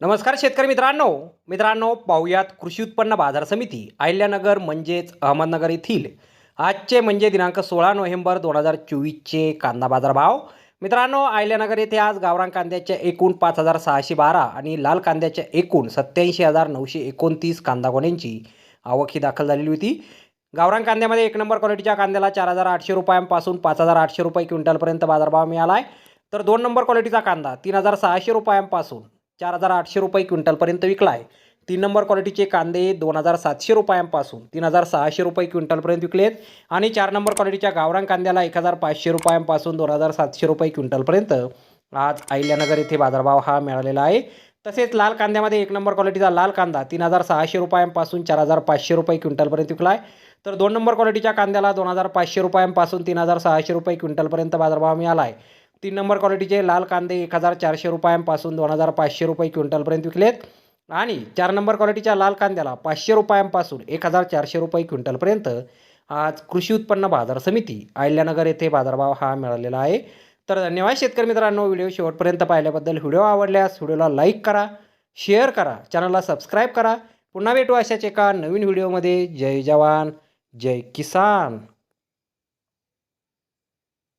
नमस्कार शेतकरी मित्रांनो. मित्रांनो पाहुयात कृषी उत्पन्न बाजार समिती अहिल्यानगर म्हणजेच अहमदनगर येथील. आजचे म्हणजे दिनांक सोळा नोव्हेंबर दोन हजार चोवीसचे कांदा बाजार भाव मित्रांनो अहिल्यानगर येथे आज गावरान कांद्याच्या एकूण पाच हजार सहाशे बारा आणि लाल कांद्याच्या एकूण सत्याऐंशी हजार नऊशे एकोणतीस कांदा गोण्यांची आवक ही दाखल झालेली होती. गावरान कांद्यामध्ये एक नंबर क्वालिटीच्या कांद्याला चार हजार आठशे रुपयांपासून पाच हजार आठशे रुपये क्विंटलपर्यंत बाजारभाव मिळाला आहे तर दोन नंबर क्वालिटीचा कांदा तीन हजार सहाशे रुपयांपासून चार हजार आठशे रुपये क्विंटलपर्यंत विकला आहे. तीन नंबर क्वालिटीचे कांदे दोन हजार सातशे रुपयांपासून तीन हजार सहाशे रुपये क्विंटलपर्यंत विकले आहेत. आणि चार नंबर क्वालिटीच्या गावरान कांद्याला एक हजार पाचशे रुपयांपासून दोन हजार सातशे रुपये क्विंटलपर्यंत आज अहिल्यानगर येथे बाजारभाव हा मिळालेला आहे. तसेच लाल कांद्यामध्ये एक नंबर क्वालिटीचा लाल कांदा तीन हजार सहाशे रुपयांपासून चार हजार पाचशे रुपये क्विंटलपर्यंत विकला आहे. तर दोन नंबर क्वालिटीच्या कांद्याला दोन हजार पाचशे रुपयांपासून तीन हजार सहाशे रुपये क्विंटलपर्यंत बाजारभाव मिळाला आहे. तीन नंबर क्वालिटीचे लाल कांदे एक हजार चारशे रुपयांपासून दोन हजार पाचशे रुपये क्विंटलपर्यंत विकलेत. आणि चार नंबर क्वालिटीच्या लाल कांद्याला पाचशे रुपयांपासून एक हजार चारशे रुपये क्विंटलपर्यंत आज कृषी उत्पन्न बाजार समिती आयल्यानगर येथे बाजारभाव हा मिळालेला आहे. तर धन्यवाद शेतकरी मित्रांनो व्हिडिओ शेवटपर्यंत पाहिल्याबद्दल. व्हिडिओ आवडल्यास व्हिडिओला लाईक करा शेअर करा चॅनलला सबस्क्राईब करा. पुन्हा भेटू अशाच एका नवीन व्हिडिओमध्ये. जय जवान जय किसान.